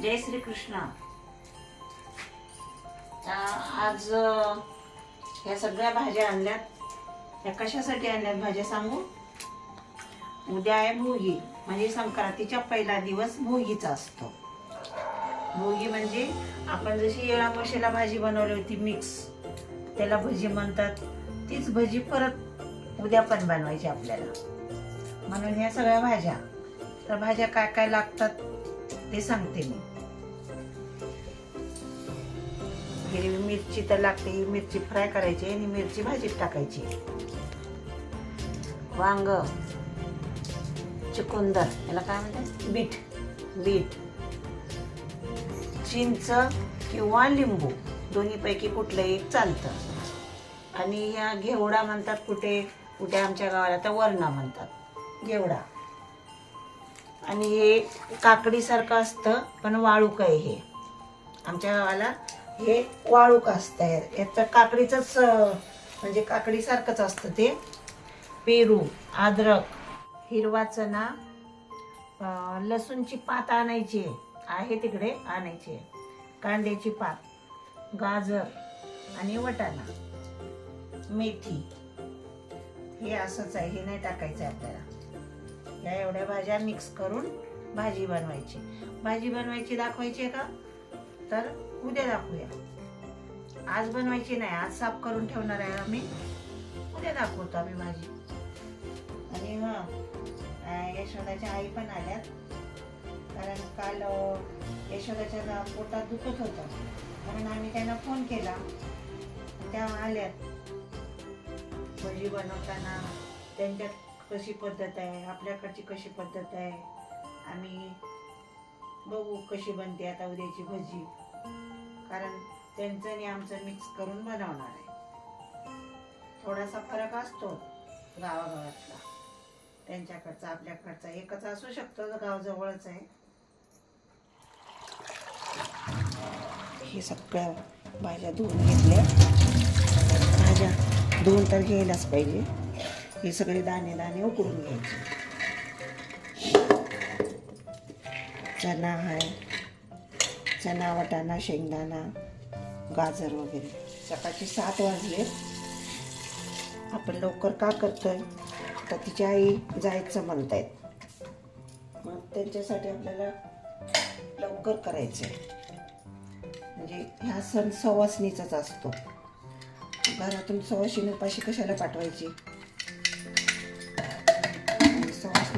जय श्री कृष्ण आज ह्या सगळ्या भाज्या आणल्यात. ह्या कशासाठी आणल्यात भाज्या सांगू? उद्या आहे भोगी. म्हणजे संक्रांतीच्या पहिला दिवस भोगीचा असतो. भोगी म्हणजे आपण जशी येळा भाजी बनवली होती मिक्स त्याला भजी म्हणतात. तीच भजी परत उद्या पण बनवायची आपल्याला. म्हणून ह्या सगळ्या भाज्या. तर भाज्या काय काय लागतात? ते सांगते मी. हिरवी मिरची तर लागते मिरची फ्राय करायची आणि मिरची भाजीत टाकायची. वांग चुकुंदर याला काय म्हणतात? बीट. बीट. चिंच किंवा लिंबू दोन्हीपैकी कुठलं एक चालतं. आणि ह्या घेवडा म्हणतात कुठे? कुठे आमच्या गावाला? तर वरणा म्हणतात. घेवडा. आणि हे काकडीसारखं असतं पण वाळूक आहे हे. आमच्या गावाला हे वाळूक असतं. याचं काकडीचंच म्हणजे काकडीसारखंच असतं ते. पेरू अद्रक हिरवा चणा लसूणची पात आणायची आहे तिकडे आणायची कांद्याची पात गाजर आणि वटाणा मेथी. हे असंच आहे हे नाही टाकायचं आहे आपल्याला. या एवढ्या भाज्या मिक्स करून भाजी बनवायची. भाजी बनवायची दाखवायची आहे का? तर उद्या दाखवूया. आज बनवायची नाही आज साफ करून ठेवणार आहे आम्ही. उद्या दाखवतो आम्ही भाजी. आणि हां यशोदाच्या आई पण आल्यात. कारण काल यशोदाच्या पोटात दुखत होतं. म्हणून आम्ही त्यांना फोन केला. त्या आल्यात. भजी बनवताना त्यांच्यात कशी पद्धत आहे आपल्याकडची कशी पद्धत आहे आम्ही बघू कशी बनते आता उद्याची भजी. कारण त्यांचं आणि आमचं मिक्स करून बनवणार आहे. थोडासा फरक असतो गावागावातला. त्यांच्याकडचा आपल्याकडचा एकच असू शकतो गाव जवळच आहे. हे सगळ्या भाज्या धुवून घेतल्या. भाज्या धुवून तर घ्यायलाच पाहिजे. हे सगळे दाणे दाणे उकडून घ्यायचे. चना आहे. चना वाटाणा शेंगदाणा गाजर वगैरे. सकाळचे सात वाजले. आपण लवकर का करतोय? तर तिची आई जायचं म्हणतायत. मग त्यांच्यासाठी आपल्याला लवकर करायचं आहे म्हणजे ह्या सण सवासणीचाच असतो. घरातून सवासणी उपाशी कशाला पाठवायची?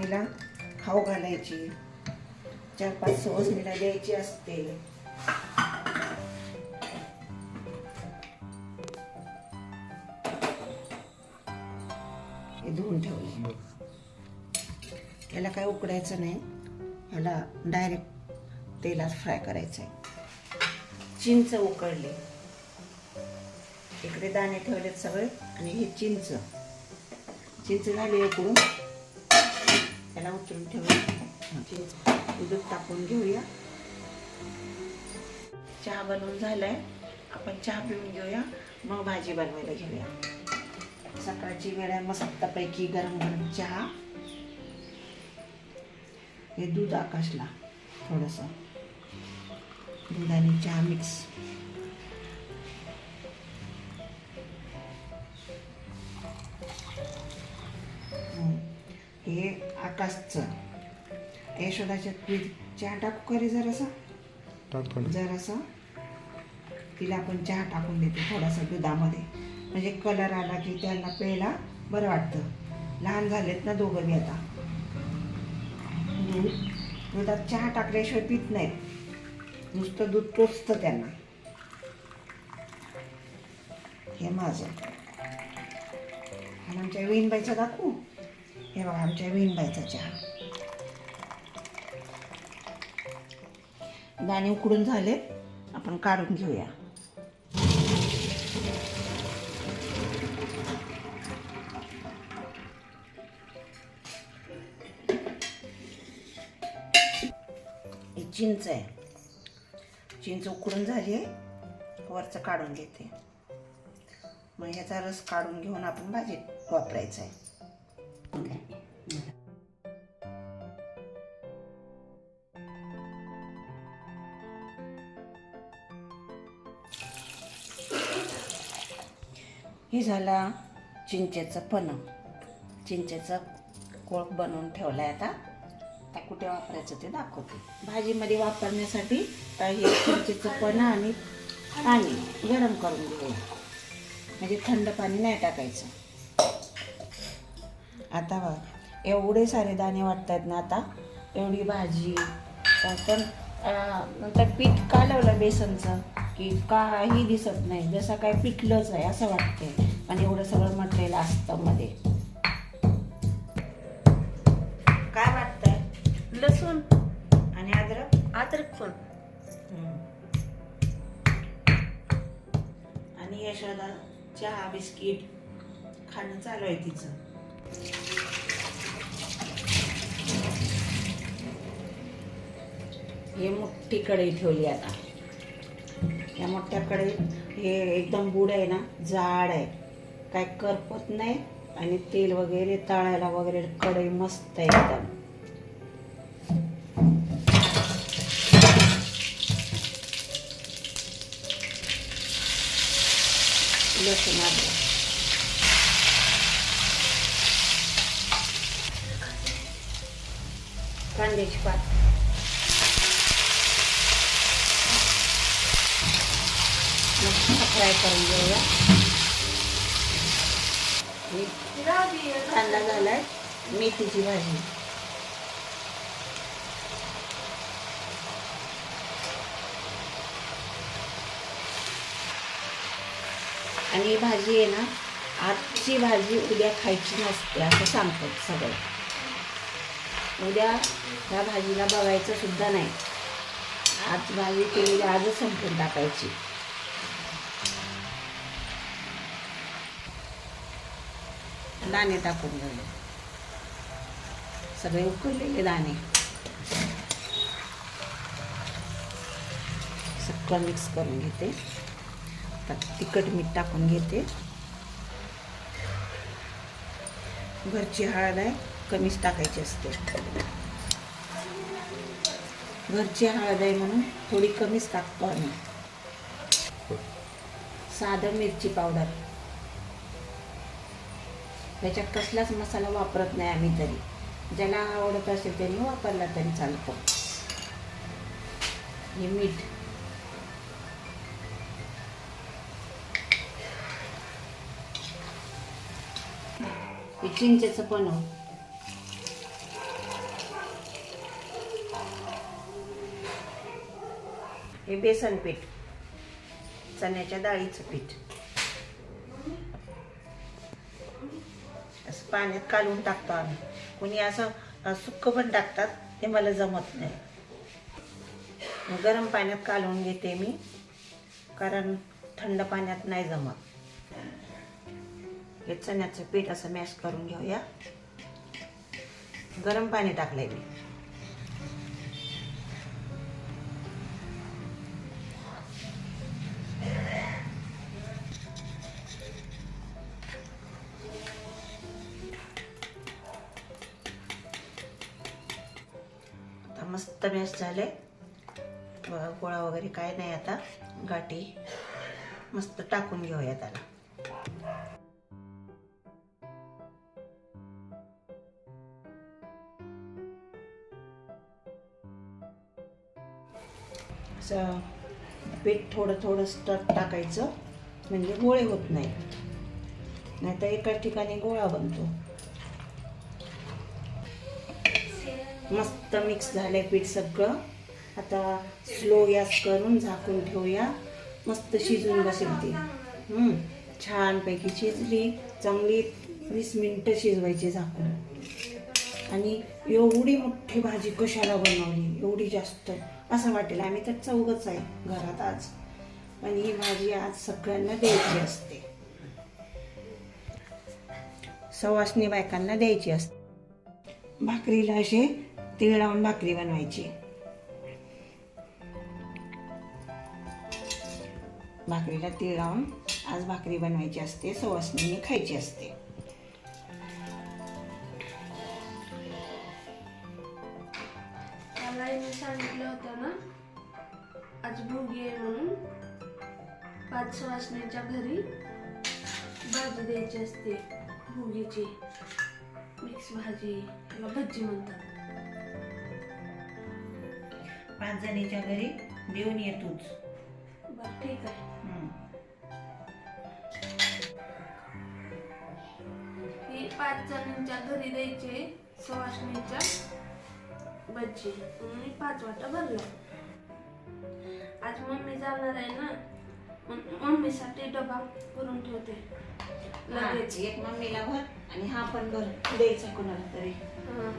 आणि खाऊ घालायची. चार पाच सवासणीला द्यायची असते. हे धुवून ठेवले. त्याला काय उकडायचं नाही. ह्याला डायरेक्ट तेलात फ्राय करायचं आहे चिंच उकडले इकडे दाणे ठेवलेत सगळे आणि हे चिंच. चिंच झाली उकडून. त्याला उतरून ठेवूया. दूध टाकून घेऊया. चहा बनवून झालाय. आपण चहा पिऊन घेऊया. मग भाजी बनवायला घेऊया. सकाळची वेळ आहे मस्तपैकी गरम गरम चहा. हे दूध आकाशला थोडंसं. दूध आणि चहा मिक्स आकाशचं यशोदाच्या पीठ चहा टाकू का रे जरासा? जरासा. तिला आपण चहा टाकून देते थोडासा दुधामध्ये. म्हणजे कलर आला की त्यांना प्यायला बरं वाटतं. लहान झालेत ना दोघं बी आता. दूध. दुधात चहा टाकल्याशिवाय पित नाहीत. नुसतं दूध टोचतं त्यांना. हे माझं. आणि आमच्या विणबाईचा दाखवू? हे बघा आमच्या विणबाईचा चहा. दाणे उकडून झाले आपण काढून घेऊया. ही चिंच आहे. चिंच उकडून झाली आहे वरचं काढून घेते. मग ह्याचा रस काढून घेऊन आपण भाजीत वापरायचा आहे. हे झाला चिंचेचं पन्ह चिंचेचा कोळक बनवून ठेवलाय आता. आता कुठे वापरायचं ते दाखवते. भाजीमध्ये वापरण्यासाठी काही चिंचेचं पन्ह आणि पाणी गरम करून घेऊया. म्हणजे थंड पाणी नाही टाकायचं. आता बघ एवढे सारे दाणे वाटतात ना आता. एवढी भाजी पण नंतर पीठ कालवलं बेसनचं. की काही दिसत नाही जसं काय पिठलंच आहे असं वाटतंय. आणि एवढं सगळं मटेरियल असतं मध्ये. काय वाटतंय? लसूण आणि अद्रक? अद्रक पण. आणि यशोदा चहा बिस्किट खाणं चालू आहे तिचं. हे मोठी कढई ठेवली आता. या मोठ्या कढईत हे एकदम बुड आहे ना जाड आहे. काय करपत नाही आणि तेल वगैरे तळायला वगैरे कढई मस्त आहे एकदम. लसूण अद्रक कांद्याची पात मस्त फ्राय करून घेऊया. आणि कांदा आहे मेथीची भाजी. आणि ही भाजी आहे ना आजची भाजी उद्या खायची नसते असं सांगतात सगळं. उद्या ह्या भाजीला बघायचं सुद्धा नाही. आज भाजी केलेली आजच संपून टाकायची. दाणे टाकून झाले सगळे उकडलेले दाणे. सगळं मिक्स करून घेते. आता तिखट मीठ टाकून घेते. घरची हळद आहे कमीच टाकायची असते. घरची हळद आहे म्हणून थोडी कमीच टाकतो आम्ही. साधं मिरची पावडर. त्याच्यात कसलाच मसाला वापरत नाही आम्ही तरी. ज्याला आवडत असेल त्यांनी वापरला तरी चालतो. हे मीठ. हे चिंचेचं पण हो. हे. बेसन पीठ. चण्याच्या डाळीचं पीठ. पाण्यात कालवून टाकतो आम्ही. कोणी असं सुक्क पण टाकतात ते मला जमत नाही. गरम पाण्यात कालवून घेते मी कारण थंड पाण्यात नाही जमत. हे चण्याचं पीठ असं मॅश करून घेऊया. गरम पाणी टाकलंय मी. झाले बघा गोळा वगैरे काय नाही आता. गाठी मस्त टाकून घेऊया त्याला. असं पीठ थोडं थोडं टाकायचं. म्हणजे गोळे होत नाही. नाहीतर एका ठिकाणी गोळा बनतो. मस्त मिक्स झालं आहे पीठ सगळं. आता स्लो गॅस करून झाकून ठेवूया. मस्त शिजून बसेल ती. छानपैकी शिजली. चांगली वीस मिनटं शिजवायची झाकून. आणि एवढी मोठी भाजी कशाला बनवली? एवढी जास्त. असं वाटेल. आम्ही तर चौघच आहे घरात आज. पण ही भाजी आज सगळ्यांना द्यायची असते. सवासनी बायकांना द्यायची असते. भाकरीला असे तीळ लावून भाकरी बनवायची. भाकरीला तीळ लावून आज भाकरी बनवायची असते सवासनींनी खायची असते. मला सांगितलं होतं ना आज भोगी आहे म्हणून पाच वाजण्याच्या घरी भाजी द्यायची असते भुगीची. मिक्स भाजी किंवा भज्जी म्हणतात. पाच जणीच्या घरी देऊन येतोच बरं ठीक आहे. हे पाच जणांच्या घरी द्यायचे भज्जी म्हणून मी पाच वाटा भरल्या आज मम्मी जाणार आहे ना मग मम्मीसाठी डबा करून ठेवते. लगेच. एक मम्मीला भर आणि हा पण भर द्यायचा कोणाला तरी. हं.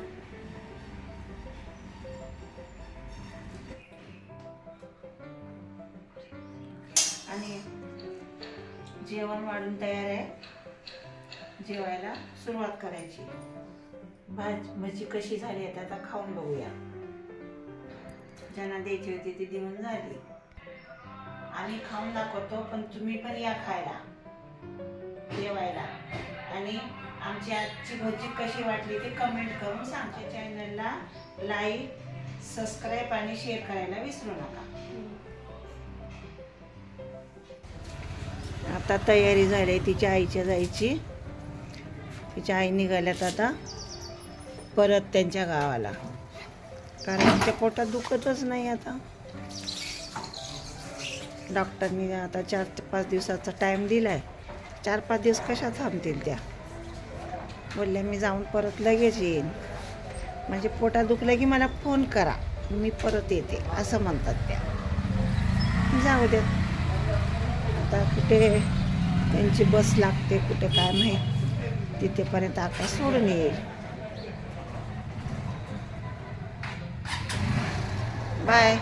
जेवण वाढून तयार आहे. जेवायला सुरुवात करायची. भाज भजी कशी झाली आहे आता खाऊन बघूया. ज्यांना द्यायची होती ती देऊन झाली. आम्ही खाऊन दाखवतो पण तुम्ही पण या खायला. जेवायला. आणि आमची आजची भजी कशी वाटली ती कमेंट करून सांगते. चॅनलला लाईक सबस्क्राईब आणि शेअर करायला विसरू नका. आता तयारी झाली आहे तिच्या आईच्या जायची. तिच्या आई निघाल्यात आता. परत त्यांच्या गावाला. कारण तिच्या पोटात दुखतच नाही आता. डॉक्टरनी आता चार ते पाच दिवसाचा टाईम दिला आहे चार पाच दिवस कशा थांबतील त्या? बोलल्या मी जाऊन परत लगेच येईन. म्हणजे पोटात दुखलं की मला फोन करा. मी परत येते. असं म्हणतात त्या. जाऊ द्या. आता कुठे त्यांची बस लागते कुठे काय माहीत. तिथेपर्यंत आकाश सोडून येईल. बाय.